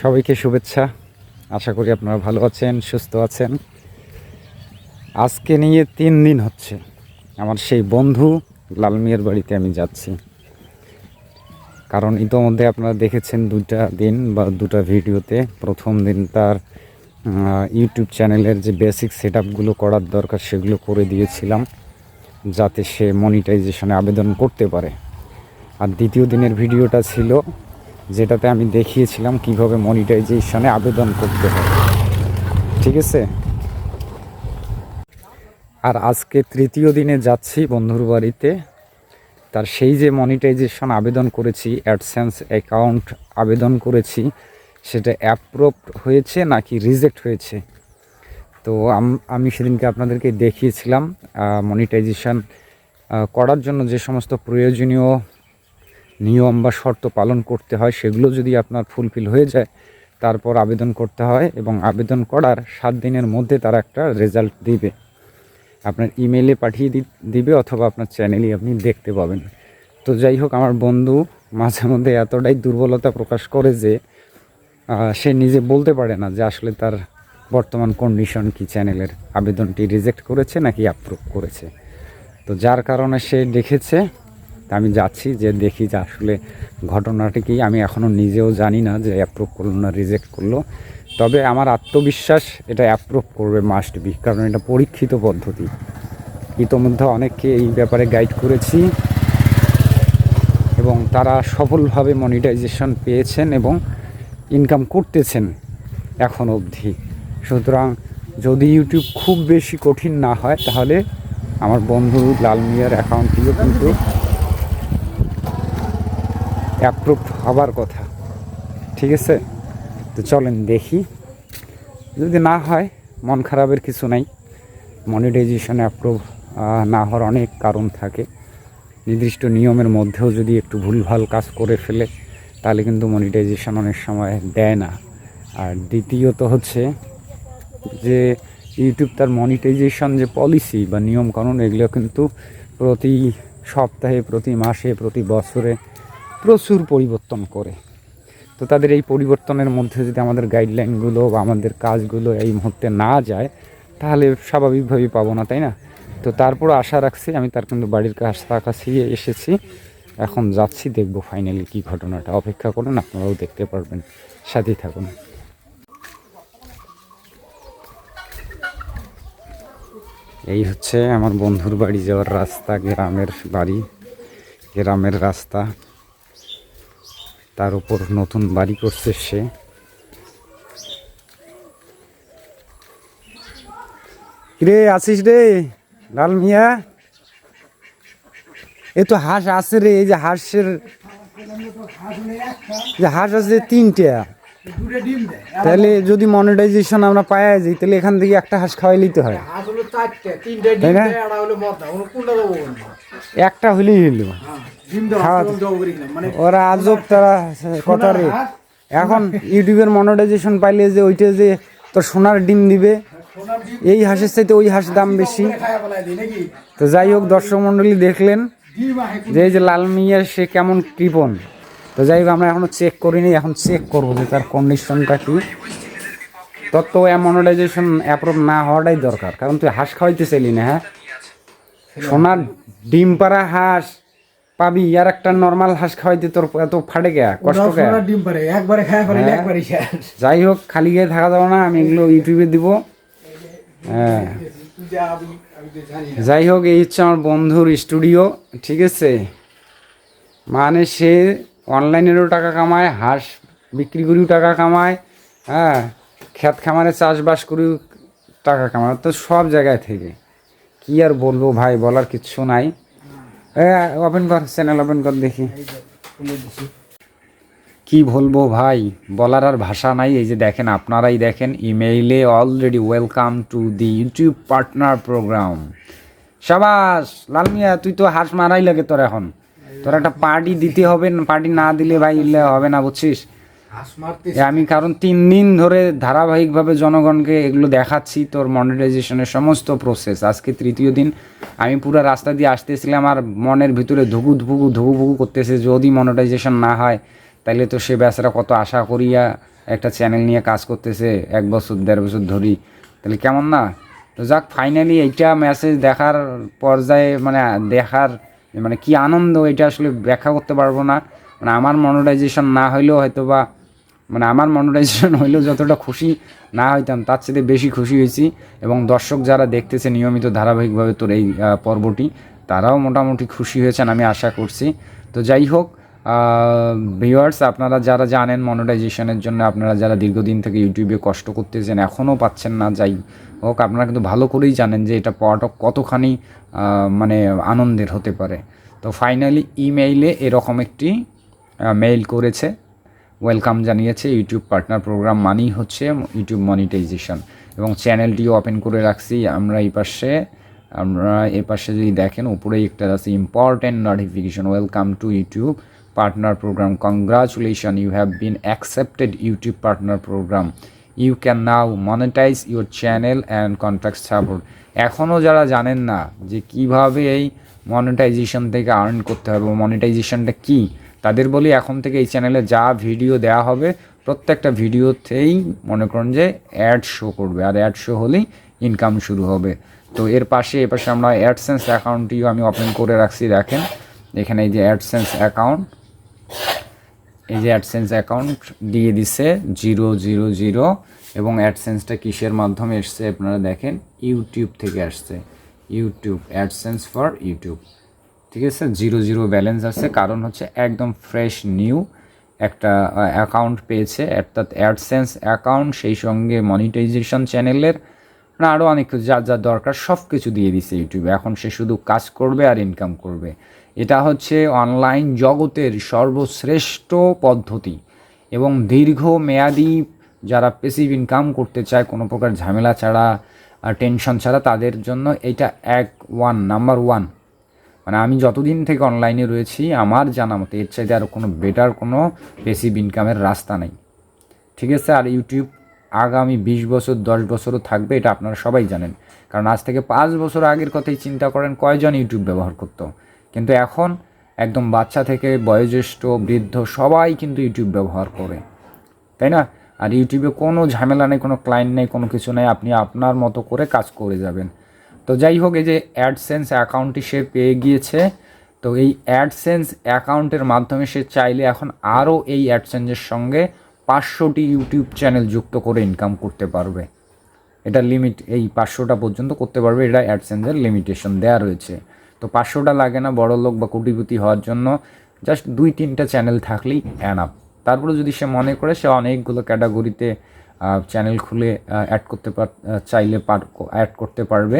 সবাইকে শুভেচ্ছা। আশা করি আপনারা ভালো আছেন, সুস্থ আছেন। আজকে নিয়ে তিন দিন হচ্ছে। আমার সেই বন্ধু লালমিয়ার বাড়িতে আমি যাচ্ছি। কারণ ইতোমধ্যে আপনারা দেখেছেন দুইটা দিন বা দুটা ভিডিওতে। প্রথম দিন তার ইউটিউব চ্যানেলের যে বেসিক সেট করার দরকার সেগুলো করে দিয়েছিলাম। যাতে সে মনিটাইজেশনে আবেদন করতে পারে। আর দ্বিতীয় দিনের ভিডিওটা ছিল যেটাতে আমি দেখিয়েছিলাম কীভাবে মনিটাইজেশনে আবেদন করতে হয়। ঠিক আছে? আর আজকে তৃতীয় দিনে যাচ্ছি বন্ধুর বাড়িতে। তার সেই যে মনিটাইজেশন আবেদন করেছি অ্যাডসেন্স অ্যাকাউন্ট আবেদন করেছি, সেটা অ্যাপ্রুভ হয়েছে নাকি রিজেক্ট হয়েছে? তো আমি সেদিনকে আপনাদেরকে দেখিয়েছিলাম মনিটাইজেশন করার জন্য যে সমস্ত প্রয়োজনীয় নিয়ম বা শর্ত পালন করতে হয়, সেগুলো যদি আপনার ফুলফিল হয়ে যায়, তারপর আবেদন করতে হয় এবং আবেদন করার সাত দিনের মধ্যে তারা একটা রেজাল্ট দিবে। আপনার ইমেলে পাঠিয়ে দিবে অথবা আপনার চ্যানেলই আপনি দেখতে পাবেন। তো যাই হোক, আমার বন্ধু মাঝে মধ্যে এতটাই দুর্বলতা প্রকাশ করে যে সে নিজে বলতে পারে না যে আসলে তার বর্তমান কন্ডিশন কি চ্যানেলের আবেদনটি রিজেক্ট করেছে নাকি অ্যাপ্রুভ করেছে। তো যার কারণে সে দেখেছে তা আমি যাচ্ছি যে দেখি যে আসলে ঘটনাটি কি। আমি এখনও নিজেও জানি না যে অ্যাপ্রুভ করল না রিজেক্ট করল। তবে আমার আত্মবিশ্বাস এটা অ্যাপ্রুভ করবে মাস্ট বি কারণ এটা পরীক্ষিত পদ্ধতি। ইতোমধ্যে অনেককে এই ব্যাপারে গাইড করেছি এবং তারা সফলভাবে মনিটাইজেশন পেয়েছেন এবং ইনকাম করতেছেন এখন অবধি। সুতরাং যদি ইউটিউব খুব বেশি কঠিন না হয়, তাহলে আমার বন্ধু লাল মিয়ার অ্যাকাউন্টটিও কিন্তু অ্যাপ্রুভ হবার কথা। ঠিক আছে? তো চলেন দেখি। যদি না হয়, মন খারাপের কিছু নাই। মনিটাইজেশন অ্যাপ্রুভ না হওয়ার অনেক কারণ থাকে। নির্দিষ্ট নিয়মের মধ্যেও যদি একটু ভুলভাল কাজ করে ফেলে, তাহলে কিন্তু মনিটাইজেশন অনেক সময় দেয় না। আর দ্বিতীয়ত হচ্ছে যে ইউটিউব তার মনিটাইজেশন যে পলিসি বা নিয়মকানুন, এগুলো কিন্তু প্রতি সপ্তাহে, প্রতি মাসে, প্রতি বছরে প্রচুর পরিবর্তন করে। তো তাদের এই পরিবর্তনের মধ্যে যদি আমাদের গাইডলাইনগুলো বা আমাদের কাজগুলো এই মুহূর্তে না যায়, তাহলে স্বাভাবিকভাবেই পাবো না, তাই না? তো তারপর আশা রাখছি, আমি তার কিন্তু বাড়ির কাছাকাছি এসেছি। এখন যাচ্ছি, দেখব ফাইনালি কী ঘটনাটা। অপেক্ষা করুন, আপনারাও দেখতে পারবেন। সাথেই থাকুন। এই হচ্ছে আমার বন্ধুর বাড়ি যাওয়ার রাস্তা, গ্রামের বাড়ি। গ্রামের রাস্তা। তার উপর নতুন বাড়ি করছে সে। রে আছিস রে? লাল মিয়া? এ তো হাঁস আছে রে এই যে হাঁসের যে হাঁস আছে তিনটা। তাহলে যদি মনিটাইজেশন আমরা পাই যাই তাহলে এখান থেকে একটা হাঁস খাওয়াই নিতে হয়। তাই না? একটা হলেই হলো। মানে ওরা আজব তারা কথা রে। এখন ইউটিউবের মনিটাইজেশন পাইলে যে ওইটা যে তোর সোনার ডিম দিবে এই হাঁসের চাইতে ওই হাঁস দাম বেশি। তো যাই হোক দর্শক মণ্ডলী দেখলেন যে এই যে লাল মিয়া সে কেমন কৃপণ তো যাই হোক আমরা এখনও চেক করিনি এখন চেক করব যে তার কন্ডিশনটা কি। তোর তো মনিটাইজেশন অ্যাপ্রুভ না হওয়াটাই দরকার কারণ তুই হাঁস খাওয়াইতে চাইলি না হ্যাঁ? সোনার ডিম পাড়া হাঁস পাবি আর একটা নর্মাল হাঁস খাওয়াইতে তোর এত ফাটে গে কষ্ট ডিম পারে একবারে খায়া ফেলে হ্যাঁ। একবারে যাই হোক খালি গিয়ে থাকা যাবে না আমি এগুলো ইউটিউবে দিব। হ্যাঁ। যাই হোক এই হচ্ছে আমার বন্ধুর স্টুডিও ঠিক আছে? মানে সে অনলাইনেরও টাকা কামায় হাঁস বিক্রি করেও টাকা কামায় হ্যাঁ? ক্ষেত খামারে চাষবাস করেও টাকা কামায় তো সব জায়গায় থেকে। কি আর বলব ভাই বলার কিচ্ছু নাই। ওপেন কর চ্যানেল ওপেন কর দেখি। কি বলব ভাই বলার আর ভাষা নাই এই যে দেখেন আপনারাই দেখেন ইমেইলে already welcome to the YouTube Partner Program সাবাস লালমিয়া তুই তো হাঁস মারাই লাগে তোর এখন। তোর একটা পার্টি দিতে হবে পার্টি না দিলে ভাই হবে না বুঝছিস? আমি কারণ তিন দিন ধরে ধারাবাহিকভাবে জনগণকে এগুলো দেখাচ্ছি, তোর মনিটাইজেশনের সমস্ত প্রসেস আজকে তৃতীয় দিন আমি পুরো রাস্তা দিয়ে আসতেছিলাম আর মনের ভিতরে ধুকু ধুকু ধুকু ভুকু করতেছে, যদি মনিটাইজেশন না হয় তাহলে তো সে বেচারা কত আশা করিয়া একটা চ্যানেল নিয়ে কাজ করতেছে, এক বছর, দেড় বছর ধরি তাহলে কেমন না? তো যাক ফাইনালি এইটা মেসেজ দেখার পর্যায়ে মানে দেখার মানে কি আনন্দ, এটা আসলে ব্যাখ্যা করতে পারব না। মানে আমার মনোটাইজেশন না হইলেও হয়তো বা মানে আমার মনোটাইজেশন হইলেও যতটা খুশি না হইতাম, তার চেয়ে বেশি খুশি হয়েছি। এবং দর্শক যারা দেখতেছে নিয়মিত ধারাবাহিকভাবে তোর এই পর্বটি, তারাও মোটামুটি খুশি হয়েছেন আমি আশা করছি। তো যাই হোক ভিউয়ার্স আপনারা যারা জানেন মনোটাইজেশনের জন্য, আপনারা যারা দীর্ঘদিন থেকে ইউটিউবে কষ্ট করতেছেন, এখনও পাচ্ছেন না, যাই হোক, আপনারা কিন্তু ভালো করেই জানেন যে এটা পাওয়াটা কতখানি মানে আনন্দের হতে পারে। তো ফাইনালি ইমেইলে এরকম একটি মেইল করেছে। ওয়েলকাম জানিয়েছে ইউটিউব পার্টনার প্রোগ্রাম মানেই হচ্ছে ইউটিউব মনিটাইজেশন। এবং চ্যানেলটিও ওপেন করে রাখছি আমরা এই পাশে। আমরা এই পাশে যদি দেখেন, উপরেই একটা আছে important notification welcome to YouTube Partner Program congratulation you have been accepted YouTube Partner Program you can now monetise your channel and contact support এখনও যারা জানেন না যে কীভাবে এই মনিটাইজেশন থেকে আর্ন করতে হবে মনিটাইজেশনটা কী? তাদের বলি এখন থেকে এই চ্যানেলে যা ভিডিও দেওয়া হবে, প্রত্যেকটা ভিডিওতেই মনে করুন যে অ্যাড শো করবে। আর অ্যাড শো হলেই ইনকাম শুরু হবে। তো এর পাশে, এ পাশে আমরা অ্যাডসেন্স অ্যাকাউন্টটিও আমি ওপেন করে রাখছি, দেখেন। এখানে এই যে অ্যাডসেন্স অ্যাকাউন্ট এই যে অ্যাডসেন্স অ্যাকাউন্ট দিয়ে দিছে জিরো জিরো জিরো, এবং অ্যাডসেন্সটা কিসের মাধ্যমে এসছে আপনারা দেখেন ইউটিউব থেকে আসছে। ইউটিউব অ্যাডসেন্স ফর ইউটিউব ঠিক আছে? জিরো জিরো ব্যালেন্স আছে। কারণ হচ্ছে একদম ফ্রেশ নিউ একটা অ্যাকাউন্ট পেয়েছে। অর্থাৎ অ্যাডসেন্স অ্যাকাউন্ট সেই সঙ্গে মনিটাইজেশন চ্যানেলের মানে আরও অনেক কিছু যা যা দরকার সব কিছু দিয়ে দিছে ইউটিউবে এখন সে শুধু কাজ করবে আর ইনকাম করবে। এটা হচ্ছে অনলাইন জগতের সর্বশ্রেষ্ঠ পদ্ধতি। এবং দীর্ঘ মেয়াদি যারা পেসিভ ইনকাম করতে চায়, কোনো প্রকার ঝামেলা ছাড়া টেনশন ছাড়া, তাদের জন্য এটা এক ওয়ান নাম্বার ওয়ান মানে আমি যতদিন থেকে অনলাইনে রয়েছি, আমার জানা মতো এর চাইতে আর কোনো বেটার কোনো পেসিভ ইনকামের রাস্তা নেই। ঠিক আছে? আর ইউটিউব আগামী বিশ বছর, দশ বছরও থাকবে, এটা আপনারা সবাই জানেন। কারণ আজ থেকে পাঁচ বছর আগের কথাই চিন্তা করেন, কয়জন ইউটিউব ব্যবহার করতো? কিন্তু এখন একদম বাচ্চা থেকে বয়োজ্যেষ্ঠ, বৃদ্ধ সবাই কিন্তু ইউটিউব ব্যবহার করে। তাই না? আর ইউটিউবে কোনো ঝামেলা নেই, কোনো ক্লায়েন্ট নেই, কোনো কিছু নেই, আপনি আপনার মতো করে কাজ করে যাবেন। তো যাই হোক এই যে অ্যাডসেন্স অ্যাকাউন্টটি সে পেয়ে গিয়েছে, তো এই অ্যাডসেন্স অ্যাকাউন্টের মাধ্যমে সে চাইলে এখন আরও এই অ্যাডসেন্সের সঙ্গে পাঁচশোটি ইউটিউব চ্যানেল যুক্ত করে ইনকাম করতে পারবে। এটা লিমিট এই পাঁচশোটা পর্যন্ত করতে পারবে, এটা অ্যাডসেন্সের লিমিটেশন দেওয়া রয়েছে। তো পাঁচশোটা লাগে না বড় লোক বা কোটিপতি হওয়ার জন্য জাস্ট দুই তিনটা চ্যানেল থাকলেই অ্যানাপ তারপরে যদি সে মনে করে সে অনেকগুলো ক্যাটাগরিতে চ্যানেল খুলে অ্যাড করতে পার, চাইলে পার অ্যাড করতে পারবে।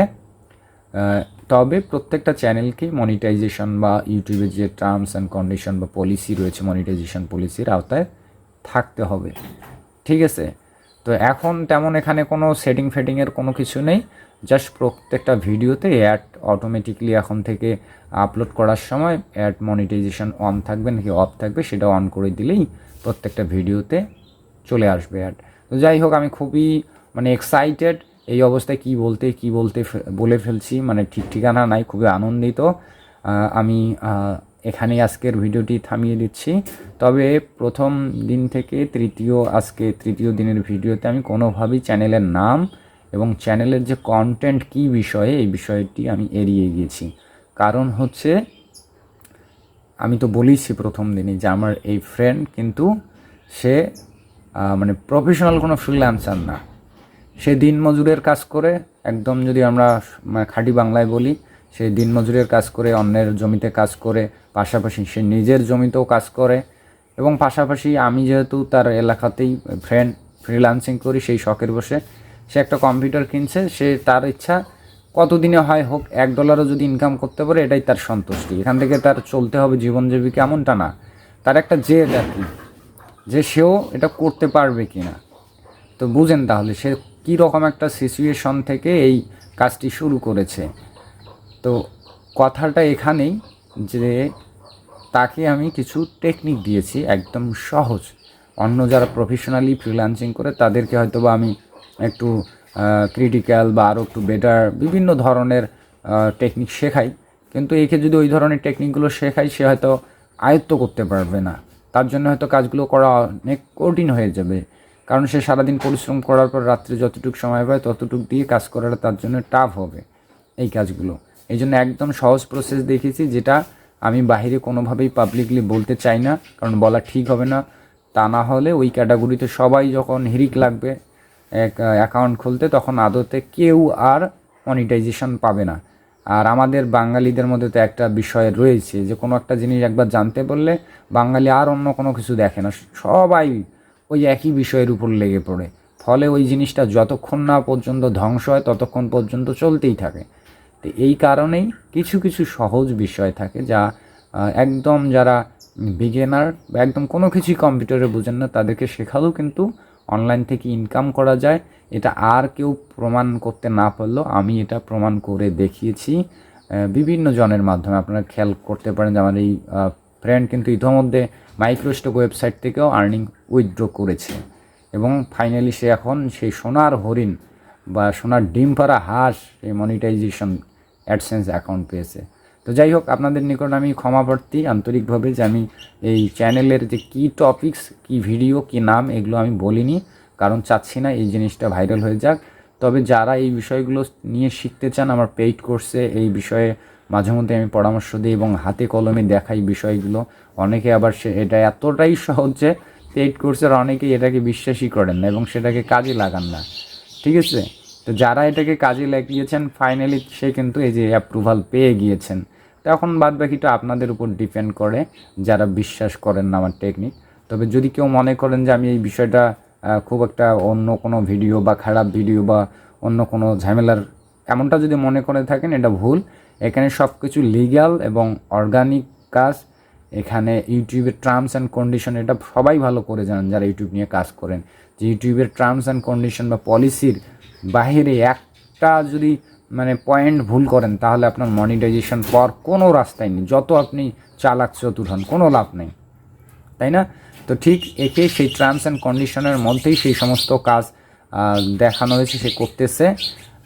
তবে প্রত্যেকটা চ্যানেলকে মনিটাইজেশন বা ইউটিউবের যে টার্মস অ্যান্ড কন্ডিশন বা পলিসি রয়েছে মনিটাইজেশন পলিসির আওতায় থাকতে হবে। ঠিক আছে? তো এখন তেমন এখানে কোনো সেটিং ফেটিংয়ের কোনো কিছু নেই। জাস্ট প্রত্যেকটা ভিডিওতে অ্যাড অটোমেটিকলি এখন থেকে আপলোড করার সময় অ্যাড মনিটাইজেশন অন থাকবে নাকি অফ থাকবে সেটা অন করে দিলেই প্রত্যেকটা ভিডিওতে চলে আসবে অ্যাড তো যাই হোক, আমি খুবই মানে এক্সাইটেড এই অবস্থায় কি বলতে কি বলতে বলে ফেলছি মানে ঠিক ঠিকানা নাই, খুবই আনন্দিত। আমি এখানেই আজকের ভিডিওটি থামিয়ে দিচ্ছি। তবে প্রথম দিন থেকে তৃতীয়, আজকে তৃতীয় দিনের ভিডিওতে আমি কোনোভাবেই চ্যানেলের নাম এবং চ্যানেলের যে কন্টেন্ট কী বিষয়ে, এই বিষয়টি আমি এড়িয়ে গিয়েছি। কারণ হচ্ছে, আমি তো বলেইছি প্রথম দিনই যে আমার এই ফ্রেন্ড কিন্তু সে মানে প্রফেশনাল কোনো ফ্রিল্যান্সার না। সে দিনমজুরের কাজ করে একদম যদি আমরা খাঁটি বাংলায় বলি সে দিনমজুরের কাজ করে, অন্যের জমিতে কাজ করে, পাশাপাশি সে নিজের জমিতেও কাজ করে এবং পাশাপাশি আমি যেহেতু তার এলাকাতেই ফ্রেন্ড ফ্রিল্যান্সিং করি সেই শখের বসে সে একটা কম্পিউটার কিনছে, সে তার ইচ্ছা কতদিনে হয় হোক এক ডলারও যদি ইনকাম করতে পারে, এটাই তার সন্তুষ্টি। এখান থেকে তার চলতে হবে জীবন জীবিকা এমনটা না? তার একটা জেদ আর কি, যে সেও এটা করতে পারবে কি না তো বুঝেন তাহলে সে কী রকম একটা সিচুয়েশন থেকে এই কাজটি শুরু করেছে? তো কথাটা এখানেই যে তাকে আমি কিছু টেকনিক দিয়েছি, একদম সহজ। অন্য যারা প্রফেশনালি ফ্রিল্যান্সিং করে, তাদেরকে হয়তো বা আমি একটু ক্রিটিক্যাল বা আরও একটু বেটার বিভিন্ন ধরনের টেকনিক শেখাই। কিন্তু একে যদি ওই ধরনের টেকনিকগুলো শেখাই, সে হয়তো আয়ত্ত করতে পারবে না। তার জন্য হয়তো কাজগুলো করা অনেক কঠিন হয়ে যাবে। কারণ সে সারাদিন পরিশ্রম করার পর রাত্রে যতটুকু সময় পায়, ততটুকু দিয়ে কাজ করাটা তার জন্য টাফ হবে এই কাজগুলো। এই জন্য একদম সহজ প্রসেস দেখেছি যেটা আমি বাইরে কোনোভাবেই পাবলিকলি বলতে চাই না, কারণ বলা ঠিক হবে না। তা না হলে ওই ক্যাটাগরিতে সবাই যখন হিরিক লাগবে, এক অ্যাকাউন্ট খুলতে, তখন আদতে কেউ আর মনিটাইজেশন পাবে না। আর আমাদের বাঙালিদের মধ্যে তো একটা বিষয় রয়েছে যে কোনো একটা জিনিস একবার জানতে বললে বাঙালি আর অন্য কোনো কিছু দেখে না। সবাই ওই একই বিষয়ের উপর লেগে পড়ে। ফলে ওই জিনিসটা যতক্ষণ না পর্যন্ত ধ্বংস হয়, ততক্ষণ পর্যন্ত চলতেই থাকে। তো এই কারণেই কিছু কিছু সহজ বিষয় থাকে যা একদম যারা বিগেনার বা একদম কোনো কিছুই কম্পিউটারে বোঝেন না, তাদেরকে শেখালেও কিন্তু অনলাইন থেকে ইনকাম করা যায়। এটা আর কেউ প্রমাণ করতে না পারলেও আমি এটা প্রমাণ করে দেখিয়েছি। বিভিন্ন জনের মাধ্যমে। আপনারা খেয়াল করতে পারেন যে আমার এই ফ্রেন্ড কিন্তু ইতিমধ্যে মাইক্রোস্টক ওয়েবসাইট থেকেও আর্নিং উইথড্র করেছে। এবং ফাইনালি সে এখন সেই সোনার হরিণ বা সোনার ডিম পাড়া হাঁস এই মনিটাইজেশন অ্যাডসেন্স অ্যাকাউন্ট পেয়েছে। তো যাই হোক, আপনাদের নিকট আমি ক্ষমাপ্রার্থী আন্তরিকভাবে যে আমি এই চ্যানেলের যে কী টপিকস কী ভিডিও কী নাম, এগুলো আমি বলিনি, কারণ চাচ্ছি না এই জিনিসটা ভাইরাল হয়ে যাক। তবে যারা এই বিষয়গুলো নিয়ে শিখতে চান, আমার পেইড কোর্সে এই বিষয়ে মাঝে মধ্যে আমি পরামর্শ দিই এবং হাতে কলমে দেখাই বিষয়গুলো। অনেকে আবার সে এটা এতটাই সহজ পেইড কোর্সের অনেকেই এটাকে বিশ্বাসই করেন না এবং সেটাকে কাজে লাগান না। ঠিক আছে? তো যারা এটাকে কাজে লাগিয়েছেন ফাইনালি সে কিন্তু এই যে অ্যাপ্রুভাল পেয়ে গিয়েছেন। তখন বাদ বাকিটা আপনাদের উপর ডিপেন্ড করে, যারা বিশ্বাস করেন না আমার টেকনিক তবে যদি কেউ মনে করেন যে আমি এই বিষয়টা খুব একটা অন্য কোনো ভিডিও বা খারাপ ভিডিও বা অন্য কোনো ঝামেলার, এমনটা যদি মনে করে থাকেন, এটা ভুল। এখানে সব কিছু লিগ্যাল এবং অর্গানিক কাজ। এখানে ইউটিউবের টার্মস অ্যান্ড কন্ডিশন এটা সবাই ভালো করে জানেন যারা ইউটিউব নিয়ে কাজ করেন। যে ইউটিউবের টার্মস অ্যান্ড কন্ডিশন বা পলিসির বাইরে একটা যদি মানে পয়েন্ট ভুল করেন, তাহলে আপনার মনিটাইজেশন পাওয়ার কোনো রাস্তাই নেই। যত আপনি চালাক চতুর হন, কোনো লাভ নেই। তাই না? তো ঠিক একে সেই টার্মস অ্যান্ড কন্ডিশনের মধ্যেই সেই সমস্ত কাজ দেখানো হয়েছে, সে করতেছে।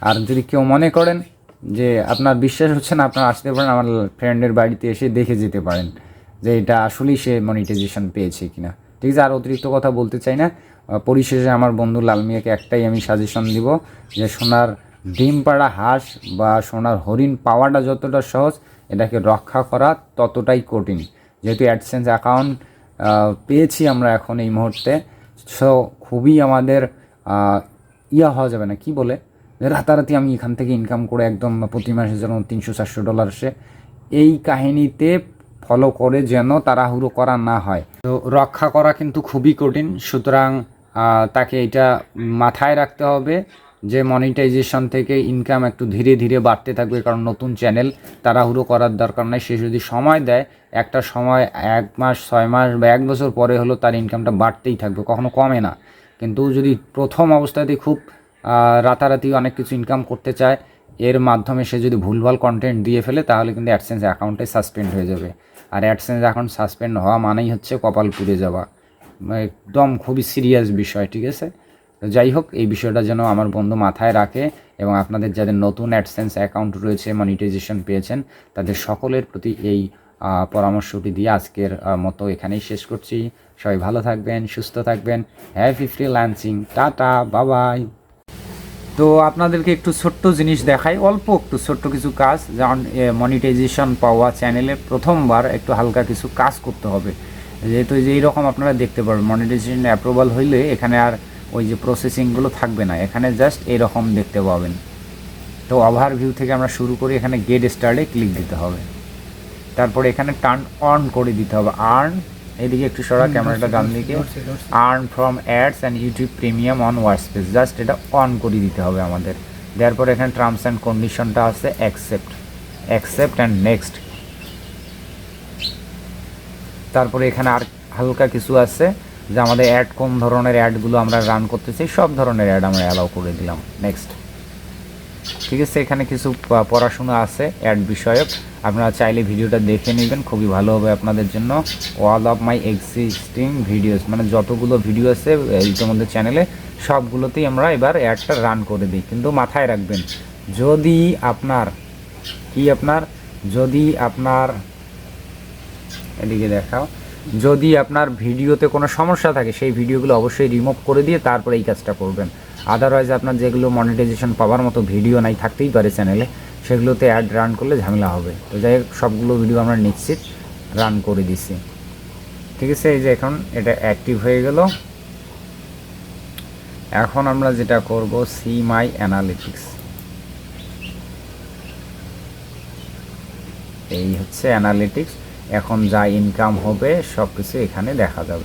আর যদি কেউ মনে করেন যে আপনার বিশ্বাস হচ্ছে না, আপনার আসতে পারেন, আমার ফ্রেন্ডের বাড়িতে এসে দেখে যেতে পারেন যে এটা আসলেই সে মনিটাইজেশন পেয়েছে কিনা। ঠিক আছে, আর অতিরিক্ত কথা বলতে চাই না। পরিশেষে আমার বন্ধু লাল মিয়াকে একটাই আমি সাজেশন দিব যে সোনার ডিম পাড়া হাঁস বা সোনার হরিণ পাওয়াটা যতটা সহজ, এটাকে রক্ষা করা ততটাই কঠিন। যেহেতু অ্যাডসেন্স অ্যাকাউন্ট পেয়েছি আমরা এখন এই মুহূর্তে। সো খুবই আমাদের ইয়া হওয়া যাবে না, কি বলে? রাতারাতি আমি এখান থেকে ইনকাম করে একদম প্রতি মাসে যেন তিনশো, চারশো ডলার আসে। এই কাহিনীতে ফলো করে যেন তাড়াহুড়ো করা না হয়। তো রক্ষা করা কিন্তু খুবই কঠিন। সুতরাং তাকে এটা মাথায় রাখতে হবে যে মনিটাইজেশন থেকে ইনকাম একটু ধীরে ধীরে বাড়তে থাকবে। কারণ নতুন চ্যানেল তাড়াহুড়ো করার দরকার নাই। সে যদি সময় দেয়, একটা সময় এক মাস, ছয় মাস বা এক বছর পরে হলো তার ইনকামটা বাড়তেই থাকবে, কখনো কমে না। কিন্তু যদি প্রথম অবস্থাতে খুব রাতারাতি অনেক কিছু ইনকাম করতে চায়, এর মাধ্যমে সে যদি ভুলভাল কন্টেন্ট দিয়ে ফেলে, তাহলে কিন্তু অ্যাডসেন্স অ্যাকাউন্টে সাসপেন্ড হয়ে যাবে। আর অ্যাডসেন্স অ্যাকাউন্ট সাসপেন্ড হওয়া মানেই হচ্ছে কপাল পুড়ে যাওয়া। একদম খুবই সিরিয়াস বিষয়, ঠিক আছে? যাই হোক, এই বিষয়টা যেন আমার বন্ধু মাথায় রাখে এবং আপনাদের যাদের নতুন অ্যাডসেন্স অ্যাকাউন্ট রয়েছে মনিটাইজেশন পেয়েছেন, তাদের সকলের প্রতি এই পরামর্শটি দিয়ে আজকের মতো এখানেই শেষ করছি। সবাই ভালো থাকবেন, সুস্থ থাকবেন। হ্যাপি ফ্রি লাঞ্চিং টাটা, বাবাই। তো আপনাদেরকে একটু ছোট্ট জিনিস দেখাই, অল্প একটু ছোট্ট কিছু কাজ, যেমন মনিটাইজেশন পাওয়া চ্যানেলে প্রথমবার একটু হালকা কিছু কাজ করতে হবে। যেহেতু যে এইরকম আপনারা দেখতে পারবেন মনিটাইজেশন অ্যাপ্রুভাল হইলে এখানে আর ওই যে প্রসেসিংগুলো থাকবে না, এখানে জাস্ট এইরকম দেখতে পাবেন। তো ওভারভিউ থেকে আমরা শুরু করি এখানে গেট স্টার্টে ক্লিক দিতে হবে। তারপরে এখানে টার্ন অন করে দিতে হবে আর্ন এদিকে একটু সরা ক্যামেরাটা ডান দিকে। Earn from ads and YouTube premium on workspace just এটা অন করে দিতে হবে আমাদের। দেওয়ার পর এখানে টার্মস অ্যান্ড কন্ডিশনটা আছে অ্যাকসেপ্ট অ্যাকসেপ্ট অ্যান্ড নেক্সট তারপরে এখানে আর হালকা কিছু আছে যে আমাদের অ্যাড কোন ধরনের অ্যাডগুলো আমরা রান করতে চাই সব ধরনের অ্যাড আমরা অ্যালাউ করে দিলাম। নেক্সট ঠিক আছে, এখানে কিছু পড়াশোনা আছে অ্যাড বিষয়ক। আপনারা চাইলে ভিডিওটা দেখে নেবেন, খুবই ভালো হবে আপনাদের জন্য। All of my existing videos মানে যতগুলো ভিডিও আছে, ইতিমধ্যে চ্যানেলে সবগুলোতেই আমরা এবার অ্যাডটা রান করে দিই। কিন্তু মাথায় রাখবেন, যদি আপনার, কি আপনার? যদি আপনার, এদিকে দেখাও। যদি আপনার ভিডিওতে কোনো সমস্যা থাকে, সেই ভিডিওগুলো অবশ্যই রিমুভ করে দিয়ে তারপরে এই কাজটা করবেন। আদারওয়াইজ আপনার যেগুলো মনিটাইজেশন পাওয়ার মতো ভিডিও নাই, থাকতেই পারে চ্যানেলে সেগুলোতে অ্যাড রান করলে ঝামেলা হবে। তো যাই হোক, সবগুলো ভিডিও আমরা নিশ্চিত রান করে দিছি। ঠিক আছে, এই যে এখন এটা অ্যাক্টিভ হয়ে গেল। এখন আমরা যেটা করব সি মাই অ্যানালিটিক্স এই হচ্ছে অ্যানালিটিক্স এখন যা ইনকাম হবে সব কিছু এখানে দেখা যাবে।